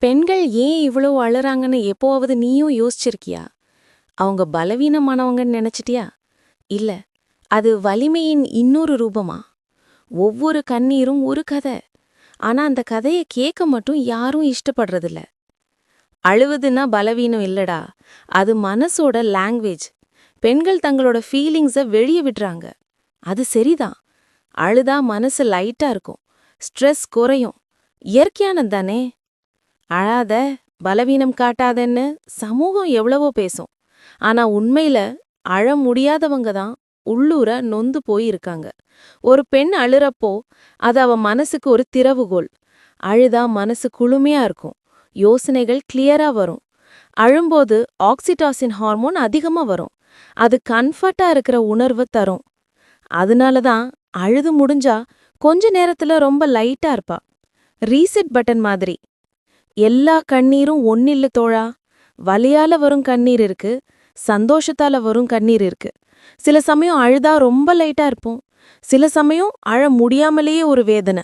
பெண்கள் ஏன் இவ்வளோ அழுறாங்கன்னு எப்போவாவது நீயும் யோசிச்சிருக்கியா? அவங்க பலவீனமானவங்கன்னு நினச்சிட்டியா? இல்ல அது வலிமையின் இன்னொரு ரூபமா? ஒவ்வொரு கண்ணீரும் ஒரு கதை. ஆனா அந்த கதையை கேட்க மட்டும் யாரும் இஷ்டப்படுறதில்ல. அழுவதுன்னா பலவீனம் இல்லடா. அது மனசோட லாங்குவேஜ் பெண்கள் தங்களோட ஃபீலிங்ஸை வெளியே விடுறாங்க. அது சரிதான். அழுதா மனசு லைட்டா இருக்கும். ஸ்ட்ரெஸ் குறையும். இயற்கையானது தானே. அழாத பலவீனம் காட்டாதன்னு சமூகம் எவ்வளவோ பேசும். ஆனா உண்மையில அழ முடியாதவங்க தான் உள்ளூர நொந்து போய் இருக்காங்க ஒரு பெண் அழுறப்போ அது அவ மனசுக்கு ஒரு திறவுகோல் அழுதா மனசு குளுமையா இருக்கும். யோசனைகள் கிளியரா வரும். அழும்போது ஆக்சிடாசின் ஹார்மோன் அதிகமா வரும். அது கம்ஃபர்ட்டா இருக்கிற உணர்வு தரும். அதனால தான் அழுது முடிஞ்சா கொஞ்ச நேரத்துல ரொம்ப லைட்டா இருப்பா. ரீசெட் பட்டன் மாதிரி. எல்லா கண்ணீரும் ஒன்னில்ல தோழா. வலியால வரும் கண்ணீர் இருக்கு சந்தோஷத்தால வரும் கண்ணீர் இருக்கு. சில சமயம் அழுதா ரொம்ப லைட்டா இருப்போம். சில சமயம் அழ முடியாமலேயே ஒரு வேதனை.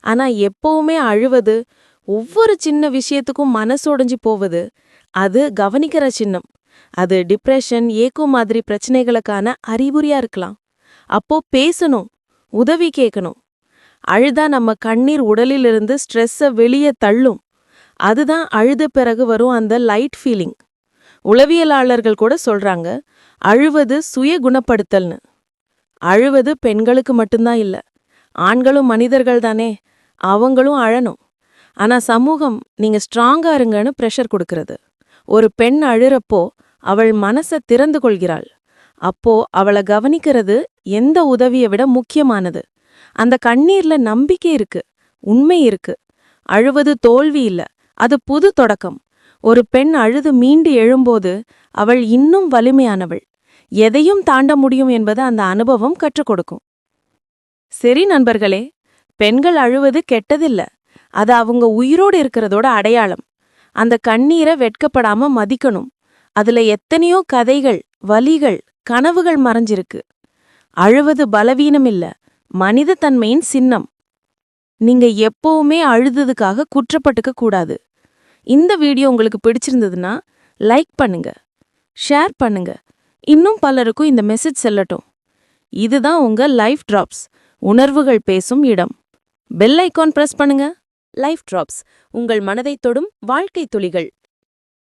ஆனா எப்பவுமே அழுவது ஒவ்வொரு சின்ன விஷயத்துக்கும் மனசு மனசொடைஞ்சு போவது அது கவனிக்கிற சின்னம். அது டிப்ரெஷன் ஏக்கோ மாதிரி பிரச்சனைகளுக்கான அறிகுறியா இருக்கலாம். அப்போ பேசணும் உதவி கேட்கணும் அழுதா நம்ம கண்ணீர் உடலிலிருந்து ஸ்ட்ரெஸ்ஸ வெளியே தள்ளும். அதுதான் அழுத பிறகு வரும் அந்த லைட் ஃபீலிங் உளவியலாளர்கள் கூட சொல்றாங்க அழுவது சுய குணப்படுத்தல்னு. அழுவது பெண்களுக்கு மட்டும்தான் இல்ல ஆண்களும் மனிதர்கள் தானே அவங்களும் அழணும். ஆனா சமூகம் நீங்க ஸ்ட்ராங்கா இருங்கன்னு ப்ரெஷர் கொடுக்கறது. ஒரு பெண் அழுறப்போ அவள் மனச திறந்து கொள்கிறாள். அப்போ அவளை கவனிக்கிறது எந்த உதவியை விட முக்கியமானது. அந்த கண்ணீர்ல நம்பிக்கை இருக்கு உண்மை இருக்கு. அழுவது தோல்வி இல்ல அது புது தொடக்கம். ஒரு பெண் அழுது மீண்டு எழும்போது அவள் இன்னும் வலிமையானவள். எதையும் தாண்ட முடியும் என்பது அந்த அனுபவம் கற்றுக் கொடுக்கும். சரி நண்பர்களே பெண்கள் அழுவது கெட்டதில்ல. அது அவங்க உயிரோடு இருக்கிறதோட அடையாளம். அந்த கண்ணீரை வெட்கப்படாம மதிக்கணும். அதுல எத்தனையோ கதைகள் வலிகள் கனவுகள் மறைஞ்சிருக்கு. அழுவது பலவீனம் இல்ல மனிதத்தன்மையின் சின்னம். நீங்க எப்பவுமே அழுததுக்காக குற்றப்பட்டுக்க கூடாது. இந்த வீடியோ உங்களுக்கு பிடிச்சிருந்ததுன்னா லைக் பண்ணுங்க ஷேர் பண்ணுங்க. இன்னும் பலருக்கும் இந்த மெசேஜ் செல்லட்டும். இதுதான் உங்க லைஃப் டிராப்ஸ் உணர்வுகள் பேசும் இடம். பெல் ஐக்கான் பிரஸ் பண்ணுங்க லைஃப் டிராப்ஸ் உங்கள் மனதைத் தொடும் வாழ்க்கை துளிகள்.